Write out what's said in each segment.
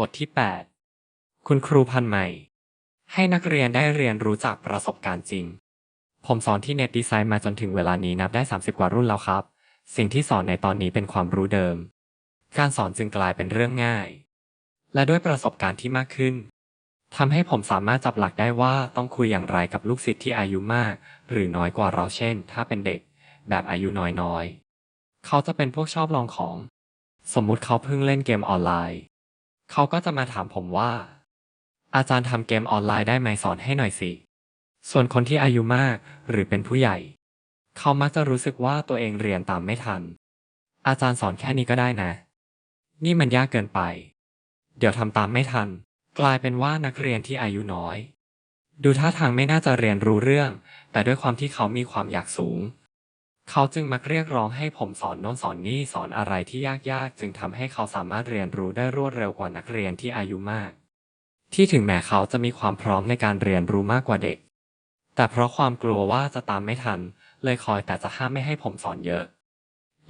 บทที่ 8 คุณครูพันใหม่ ให้นักเรียนได้เรียนรู้จากประสบการณ์จริง ผมสอนที่เน็ตดีไซน์มาจนถึงเวลานี้นับได้ 30 กว่ารุ่นแล้วครับ สิ่งที่สอนในตอนนี้เป็นความรู้เดิม การสอนจึงกลายเป็นเรื่องง่าย และด้วยประสบการณ์ที่มากขึ้นทำให้ผมสามารถจับหลักได้ว่าต้องคุยอย่างไรกับลูกศิษย์ที่อายุมาก หรือน้อยกว่าเราเช่น ถ้าเป็นเด็ก แบบอายุน้อยๆเขาจะเป็นพวกชอบลองของ สมมุติเขาเพิ่งเล่นเกมออนไลน์ เขาก็จะมาถามผมว่า อาจารย์ทำเกมออนไลน์ได้ไหมสอนให้หน่อยสิ ส่วนคนที่อายุมากหรือเป็นผู้ใหญ่ เขามักจะรู้สึกว่าตัวเองเรียนตามไม่ทัน อาจารย์สอนแค่นี้ก็ได้นะ นี่มันยากเกินไป เดี๋ยวทำตามไม่ทัน กลายเป็นว่านักเรียนที่อายุน้อย ดูท่าทางไม่น่าจะเรียนรู้เรื่อง แต่ด้วยความที่เขามีความอยากสูง เขาจึงมักเรียกร้องให้ผมสอนโน้นสอนนี่สอนอะไรที่ยากๆ จึงทำให้เขาสามารถเรียนรู้ได้รวดเร็วกว่านักเรียนที่อายุมาก ที่ถึงแม้เขาจะมีความพร้อมในการเรียนรู้มากกว่าเด็ก แต่เพราะความกลัวว่าจะตามไม่ทัน เลยคอยแต่จะห้ามไม่ให้ผมสอนเยอะ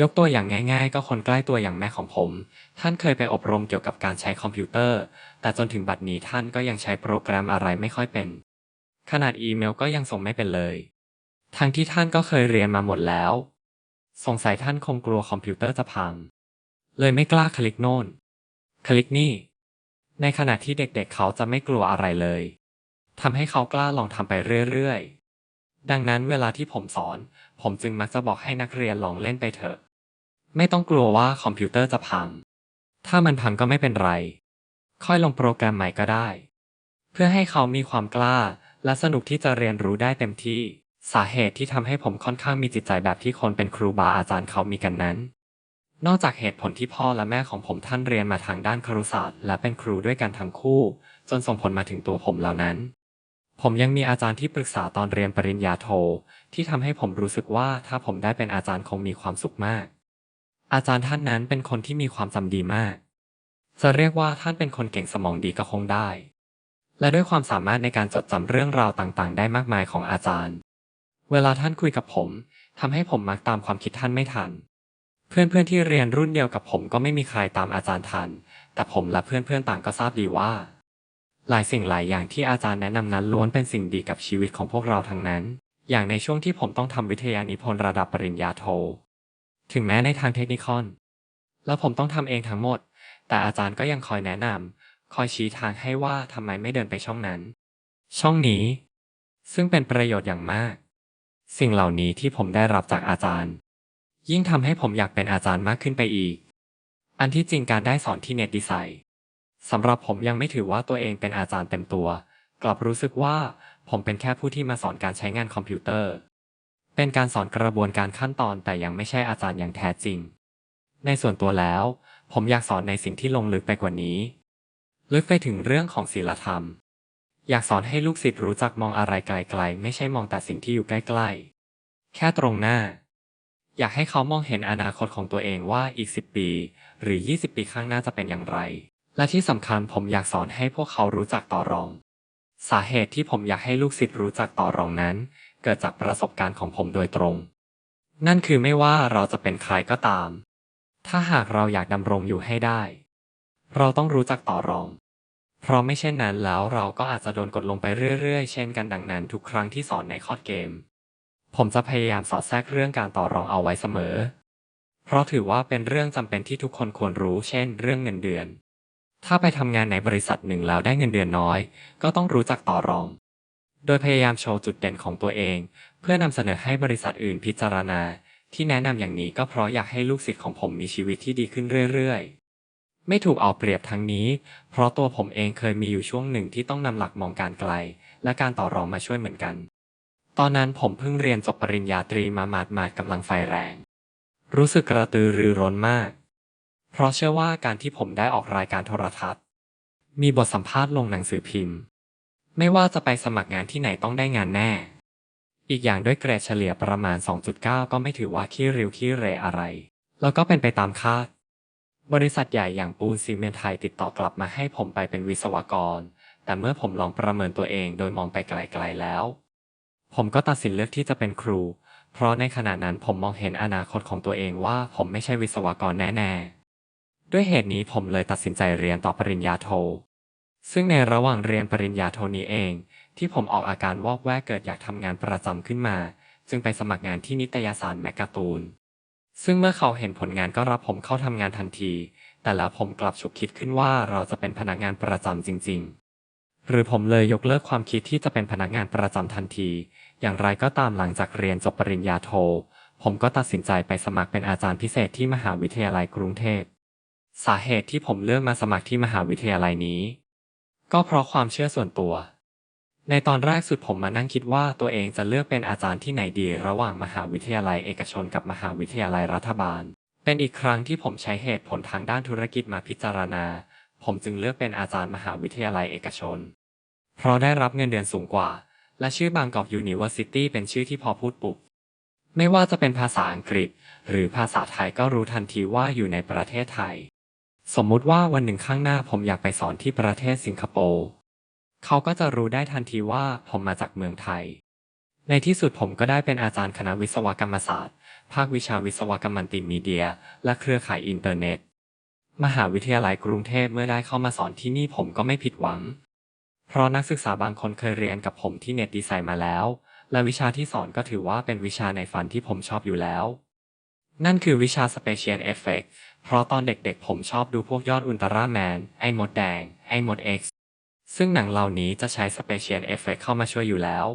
ยกตัวอย่างง่ายๆ ก็คนใกล้ตัวอย่างแม่ของผม ท่านเคยไปอบรมเกี่ยวกับการใช้คอมพิวเตอร์ แต่จนถึงบัดนี้ท่านก็ยังใช้โปรแกรมอะไรไม่ค่อยเป็น ขนาดอีเมลก็ยังส่งไม่เป็นเลย ทั้งที่ท่านก็เคยเรียนมาหมดแล้ว สงสัยท่านคงกลัวคอมพิวเตอร์จะพัง เลยไม่กล้าคลิกโน่น คลิกนี่ ในขณะที่เด็กๆเขาจะไม่กลัวอะไรเลยทำให้เขากล้าลองทำไปเรื่อยๆ ดังนั้นเวลาที่ผมสอน ผมจึงมักจะบอกให้นักเรียนลองเล่นไปเถอะ ไม่ต้องกลัวว่าคอมพิวเตอร์จะพัง ถ้ามันพังก็ไม่เป็นไร ค่อยลงโปรแกรมใหม่ก็ได้ เพื่อให้เขามีความกล้าและสนุกที่จะเรียนรู้ได้เต็มที่ สาเหตุที่ทำให้ผมค่อนข้างมีจิตใจแบบที่คนเป็นครูบาอาจารย์เขามีกันนั้น นอกจากเหตุผลที่พ่อและแม่ของผมท่านเรียนมาทางด้านครุศาสตร์ และเป็นครูด้วยกันทั้งคู่ จนส่งผลมาถึงตัวผมเหล่านั้น ผมยังมีอาจารย์ที่ปรึกษาตอนเรียนปริญญาโท ที่ทำให้ผมรู้สึกว่าถ้าผมได้เป็นอาจารย์คงมีความสุขมาก อาจารย์ท่านนั้นเป็นคนที่มีความจำดีมาก จะเรียกว่าท่านเป็นคนเก่งสมองดีก็คงได้และด้วยความสามารถในการจดจำเรื่องราวต่างๆ ได้มากมายของอาจารย์ เวลาท่านคุยกับผมทำให้ผมมักตามความคิดท่านไม่ทัน เพื่อนๆที่เรียนรุ่นเดียวกับผมก็ไม่มีใครตามอาจารย์ทัน แต่ผมและเพื่อนๆต่างก็ทราบดีว่า หลายสิ่งหลายอย่างที่อาจารย์แนะนำนั้นล้วนเป็นสิ่งดีกับชีวิตของพวกเราทั้งนั้น อย่างในช่วงที่ผมต้องทำวิทยานิพนธ์ระดับปริญญาโท ถึงแม้ในทางเทคนิคอน แล้วผมต้องทำเองทั้งหมด แต่อาจารย์ก็ยังคอยแนะนำคอยชี้ทางให้ว่าทำไมไม่เดินไปช่องนั้น ช่องนี้ ซึ่งเป็นประโยชน์อย่างมาก สิ่งเหล่านี้ที่ผมได้รับจากอาจารย์ ยิ่งทำให้ผมอยากเป็นอาจารย์มากขึ้นไปอีก อันที่จริงการได้สอนที่เน็ตดีไซน์สำหรับผมยังไม่ถือว่าตัวเองเป็นอาจารย์เต็มตัว กลับรู้สึกว่าผมเป็นแค่ผู้ที่มาสอนการใช้งานคอมพิวเตอร์ เป็นการสอนกระบวนการขั้นตอนแต่ยังไม่ใช่อาจารย์อย่างแท้จริง ในส่วนตัวแล้ว ผมอยากสอนในสิ่งที่ลงลึกไปกว่านี้ ลึกไปถึงเรื่องของศีลธรรม อยากสอนให้ลูกศิษย์รู้จักมองอะไรไกลๆ ไม่ใช่มองแต่สิ่งที่อยู่ใกล้ๆ แค่ตรงหน้า อยากให้เขามองเห็นอนาคตของตัวเองว่าอีก 10 ปี หรือ 20 ปีข้างหน้าจะเป็นอย่างไร และที่สำคัญผมอยากสอนให้พวกเขารู้จักต่อรอง สาเหตุที่ผมอยากให้ลูกศิษย์รู้จักต่อรองนั้น เกิดจากประสบการณ์ของผมโดยตรง นั่นคือไม่ว่าเราจะเป็นใครก็ตาม ถ้าหากเราอยากดำรงอยู่ให้ได้ เราต้องรู้จักต่อรอง เพราะไม่เช่นนั้นแล้วเราก็อาจจะโดนกดลงไปเรื่อยๆ เช่นกันดังนั้นทุกครั้งที่สอนในคอร์สเกม ผมจะพยายามสอดแทรกเรื่องการต่อรองเอาไว้เสมอ เพราะถือว่าเป็นเรื่องจำเป็นที่ทุกคนควรรู้ เช่น เรื่องเงินเดือน ถ้าไปทำงานในบริษัทหนึ่งแล้วได้เงินเดือนน้อย ก็ต้องรู้จักต่อรอง โดยพยายามโชว์จุดเด่นของตัวเอง เพื่อนำเสนอให้บริษัทอื่นพิจารณา ที่แนะนำอย่างนี้ก็เพราะอยากให้ลูกศิษย์ของผมมีชีวิตที่ดีขึ้นเรื่อยๆ ไม่ถูกเอาเปรียบทั้งนี้ เพราะตัวผมเองเคยมีอยู่ช่วงหนึ่งที่ต้องนำหลักมองการไกล และการต่อรองมาช่วยเหมือนกัน ตอนนั้นผมเพิ่งเรียนจบปริญญาตรีมาหมาดๆกำลังไฟแรง รู้สึกกระตือรือร้นมาก เพราะเชื่อว่าการที่ผมได้ออกรายการโทรทัศน์ มีบทสัมภาษณ์ลงหนังสือพิมพ์ ไม่ว่าจะไปสมัครงานที่ไหนต้องได้งานแน่ อีกอย่างด้วยเกรดเฉลี่ยประมาณ 2.9 ก็ไม่ถือว่าขี้ริ้วขี้เรอะไร แล้วก็เป็นไปตามคาด บริษัทใหญ่อย่างปูนซีเมนต์ไทยติดต่อกลับมาให้ผมไปเป็นวิศวกร แต่เมื่อผมลองประเมินตัวเองโดยมองไปไกลๆแล้ว ผมก็ตัดสินเลือกที่จะเป็นครู เพราะในขณะนั้นผมมองเห็นอนาคตของตัวเองว่าผมไม่ใช่วิศวกรแน่ๆ ด้วยเหตุนี้ผมเลยตัดสินใจเรียนต่อปริญญาโท ซึ่งในระหว่างเรียนปริญญาโทนี้เอง ที่ผมออกอาการวอกแวกเกิดอยากทำงานประจำขึ้นมา จึงไปสมัครงานที่นิตยสารแมกกาตูน ซึ่งเมื่อเขาเห็นผลงานก็รับผมเข้าทำงานทันที แต่แล้วผมกลับฉุกคิดขึ้นว่าเราจะเป็นพนักงานประจำจริง ๆ หรือผมเลยยกเลิกความคิดที่จะเป็นพนักงานประจำทันที อย่างไรก็ตามหลังจากเรียนจบปริญญาโท ผมก็ตัดสินใจไปสมัครเป็นอาจารย์พิเศษที่มหาวิทยาลัยกรุงเทพ สาเหตุที่ผมเลือกมาสมัครที่มหาวิทยาลัยนี้ ก็เพราะความเชื่อส่วนตัว ในตอนแรกสุดผมมานั่งคิดว่าตัวเองจะเลือกเป็นอาจารย์ที่ไหนดี ระหว่างมหาวิทยาลัยเอกชนกับมหาวิทยาลัยรัฐบาล เป็นอีกครั้งที่ผมใช้เหตุผลทางด้านธุรกิจมาพิจารณา ผมจึงเลือกเป็นอาจารย์มหาวิทยาลัยเอกชน เพราะได้รับเงินเดือนสูงกว่า และชื่อบางกอกยูนิเวอร์ซิตี้เป็นชื่อที่พอพูดปุบไม่ว่าจะเป็นภาษาอังกฤษ หรือภาษาไทยก็รู้ทันทีว่าอยู่ในประเทศไทย สมมุติว่าวันหนึ่งข้างหน้าผมอยากไปสอนที่ประเทศสิงคโปร์ เขาก็จะรู้ได้ทันทีว่าผมมาจากเมืองไทย ในที่สุดผมก็ได้เป็นอาจารย์คณะวิศวกรรมศาสตร์ ภาควิชาวิศวกรรมมัลติมีเดีย และเครือข่ายอินเทอร์เน็ต มหาวิทยาลัยกรุงเทพเมื่อได้เข้ามาสอนที่นี่ผมก็ไม่ผิดหวัง เพราะนักศึกษาบางคนเคยเรียนกับผมที่เน็ตดีไซน์มาแล้ว และวิชาที่สอนก็ถือว่าเป็นวิชาในฝันที่ผมชอบอยู่แล้ว นั่นคือวิชา Special Effect เพราะตอนเด็กๆ ผมชอบดูพวกยอดอุลตร้าแมน ไอ้มดแดง ไอ้มด X ซึ่ ซึ่งหนังเหล่านี้จะใช้ Special Effect เข้ามาช่วยอยู่แล้ว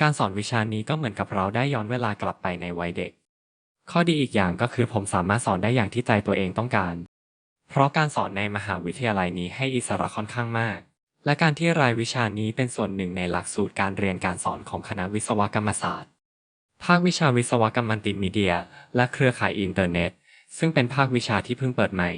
การสอนวิชานี้ก็เหมือนกับเราได้ย้อนเวลากลับไปในวัยเด็ก ข้อดีอีกอย่างก็คือผมสามารถสอนได้อย่างที่ใจตัวเองต้องการ เพราะการสอนในมหาวิทยาลัยนี้ให้อิสระค่อนข้างมาก และการที่รายวิชานี้เป็นส่วนหนึ่งในหลักสูตรการเรียนการสอนของคณะวิศวกรรมศาสตร์ ภาควิชาวิศวกรรมมัลติมีเดีย และเครือข่ายอินเทอร์เน็ต ซึ่งเป็นภาควิชาที่เพิ่งเปิดใหม่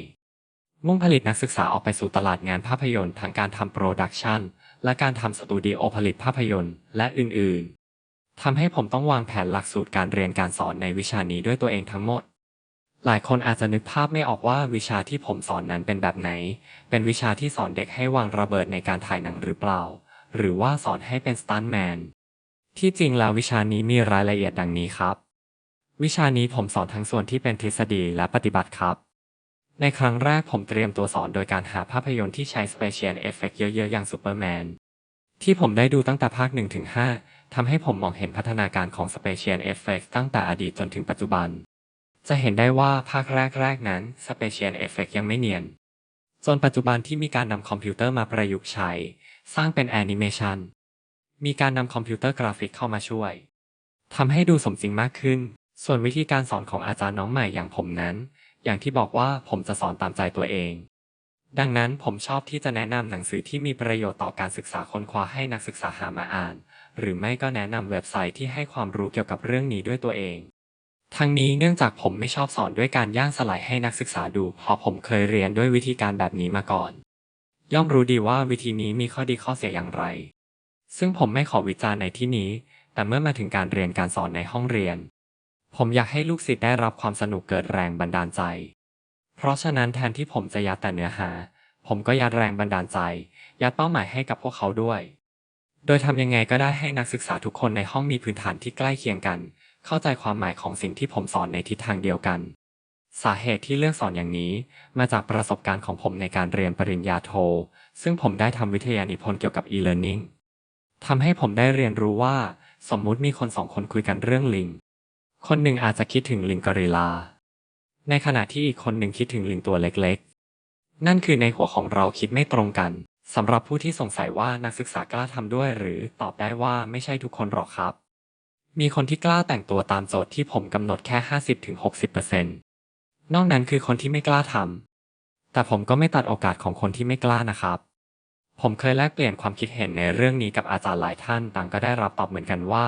มุ่งผลิตนักศึกษาออกไปสู่ตลาดงานภาพยนตร์ทางการทำโปรดักชันและการทำสตูดิโอผลิตภาพยนตร์ และอื่นๆทำให้ผมต้องวางแผนหลักสูตรการเรียนการสอนในวิชานี้ด้วยตัวเองทั้งหมด หลายคนอาจจะนึกภาพไม่ออกว่าวิชาที่ผมสอนนั้นเป็นแบบไหน เป็นวิชาที่สอนเด็กให้วางระเบิดในการถ่ายหนังหรือเปล่า หรือว่าสอนให้เป็นสตันแมน ที่จริงแล้ววิชานี้มีรายละเอียดดังนี้ครับ วิชานี้ผมสอนทั้งส่วนที่เป็นทฤษฎีและปฏิบัติครับ ในครั้งแรกผมเตรียมตัวสอนโดยการหาภาพยนตร์ที่ใช้ Special Effect เยอะๆ อย่าง Superman ที่ผมได้ดูตั้งแต่ภาค1-5ทำให้ผมมองเห็นพัฒนาการของ Special Effect ตั้งแต่อดีตจนถึงปัจจุบัน จะเห็นได้ว่าภาคแรก ๆ นั้น Special Effect ยังไม่เนียน จนปัจจุบันที่มีการนำคอมพิวเตอร์มาประยุกต์ใช้ สร้างเป็นแอนิเมชันมีการนำคอมพิวเตอร์กราฟิกเข้ามาช่วยทำให้ดูสมจริงมากขึ้น ส่วนวิธีการสอนของอาจารย์น้องใหม่อย่างผมนั้น อย่างที่บอกว่าผมจะสอนตามใจตัวเอง ดังนั้นผมชอบที่จะแนะนำหนังสือที่มีประโยชน์ต่อการศึกษาค้นคว้าให้นักศึกษาหามาอ่าน หรือไม่ก็แนะนำเว็บไซต์ที่ให้ความรู้เกี่ยวกับเรื่องนี้ด้วยตัวเองทั้งนี้เนื่องจากผมไม่ชอบสอนด้วยการย่างสลายให้นักศึกษาดูเพราะผมเคยเรียนด้วยวิธีการแบบนี้มาก่อน ย่อมรู้ดีว่าวิธีนี้มีข้อดีข้อเสียอย่างไร ซึ่งผมไม่ขอวิจารณ์ในที่นี้ แต่เมื่อมาถึงการเรียนการสอนในห้องเรียน ผมอยากให้ลูกศิษย์ได้รับความสนุกเกิดแรงบันดาลใจ เพราะฉะนั้นแทนที่ผมจะยัดแต่เนื้อหา ผมก็ยัดแรงบันดาลใจ ยัดเป้าหมายให้กับพวกเขาด้วย โดยทำยังไงก็ได้ให้นักศึกษาทุกคนในห้องมีพื้นฐานที่ใกล้เคียงกัน เข้าใจความหมายของสิ่งที่ผมสอนในทิศทางเดียวกัน สาเหตุที่เลือกสอนอย่างนี้มาจากประสบการณ์ของผมในการเรียนปริญญาโท ซึ่งผมได้ทำวิทยานิพนธ์เกี่ยวกับ e-learning ทำให้ผมได้เรียนรู้ว่า สมมุติมีคนสองคนคุยกันเรื่องลิง คนหนึ่งอาจจะคิดถึงลิงกอริลา ในขณะที่อีกคนหนึ่งคิดถึงลิงตัวเล็กๆ นั่นคือในหัวของเราคิดไม่ตรงกันสำหรับผู้ที่สงสัยว่านักศึกษากล้าทำด้วยหรือตอบได้ว่าไม่ใช่ทุกคนหรอกครับ มีคนที่กล้าแต่งตัวตามโจทย์ที่ผมกำหนดแค่ 50-60%นอกนั้นคือคนที่ไม่กล้าทำแต่ผมก็ไม่ตัดโอกาสของคนที่ไม่กล้านะครับ ผมเคยแลกเปลี่ยนความคิดเห็นในเรื่องนี้กับอาจารย์หลายท่าน ต่างก็ได้รับตอบเหมือนกันว่า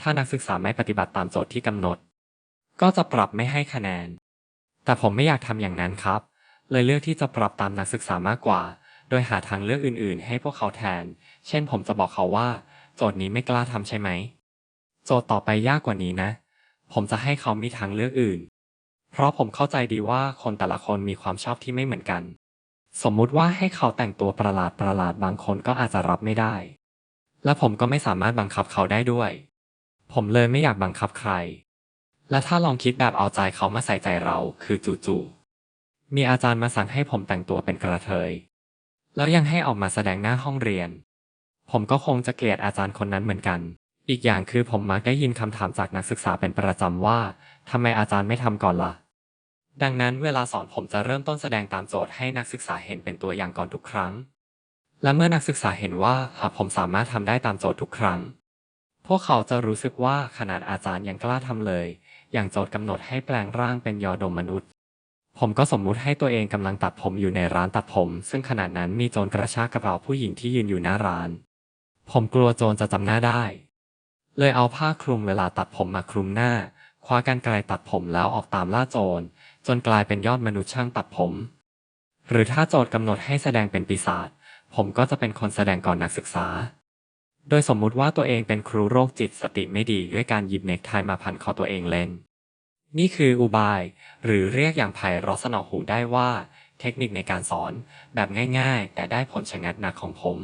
ถ้านักศึกษาไม่ปฏิบัติตามโจทย์ที่กำหนด ก็จะปรับไม่ให้คะแนน แต่ผมไม่อยากทำอย่างนั้นครับ เลยเลือกที่จะปรับตามนักศึกษามากกว่า โดยหาทางเลือกอื่น ๆ ให้พวกเขาแทน เช่น ผมจะบอกเขาว่า โจทย์นี้ไม่กล้าทำใช่ไหม โจทย์ต่อไปยากกว่านี้นะ ผมจะให้เขามีทางเลือกอื่น เพราะผมเข้าใจดีว่าคนแต่ละคนมีความชอบที่ไม่เหมือนกัน สมมุติว่าให้เขาแต่งตัวประหลาดประหลาดบางคนก็อาจจะรับไม่ได้ และผมก็ไม่สามารถบังคับเขาได้ด้วย ผมเลยไม่อยากบังคับใคร และถ้าลองคิดแบบเอาใจเขามาใส่ใจเราคือจู่ๆมีอาจารย์มาสั่งให้ผมแต่งตัวเป็นกระเทย แล้วยังให้ออกมาแสดงหน้าห้องเรียน ผมก็คงจะเกลียดอาจารย์คนนั้นเหมือนกัน อีกอย่างคือผมมักได้ยินคำถามจากนักศึกษาเป็นประจำว่าทำไมอาจารย์ไม่ทำก่อนล่ะ ดังนั้นเวลาสอนผมจะเริ่มต้นแสดงตามโจทย์ให้นักศึกษาเห็นเป็นตัวอย่างก่อนทุกครั้ง และเมื่อนักศึกษาเห็นว่าหากผมสามารถทำได้ตามโจทย์ทุกครั้ง พวกเขาจะรู้สึกว่าขนาดอาจารย์ยังกล้าทำเลย อย่างโจทย์กำหนดให้แปลงร่างเป็นยอดมมนุษย์ ผมก็สมมุติให้ตัวเองกำลังตัดผมอยู่ในร้านตัดผม ซึ่งขณะนั้นมีโจรกระชากกระเป๋าผู้หญิงที่ยืนอยู่หน้าร้าน ผมกลัวโจรจะจำหน้าได้ เลยเอาผ้าคลุมเวลาตัดผมมาคลุมหน้า คว้ากรรไกรตัดผมแล้วออกตามล่าโจร จนกลายเป็นยอดมนุษย์ช่างตัดผม หรือถ้าโจทย์กำหนดให้แสดงเป็นปีศาจผมก็จะเป็นคนแสดงก่อนนักศึกษา โดยสมมุติว่าตัวเองเป็นครูโรคจิตสติไม่ดีด้วยการหยิบเนคไทมาพันคอตัวเองเล่น นี่คืออุบาย หรือเรียกอย่างไพเราะสนอหูได้ว่า เทคนิคในการสอนแบบง่าย ๆ แต่ได้ผลชะงัดหนักของผม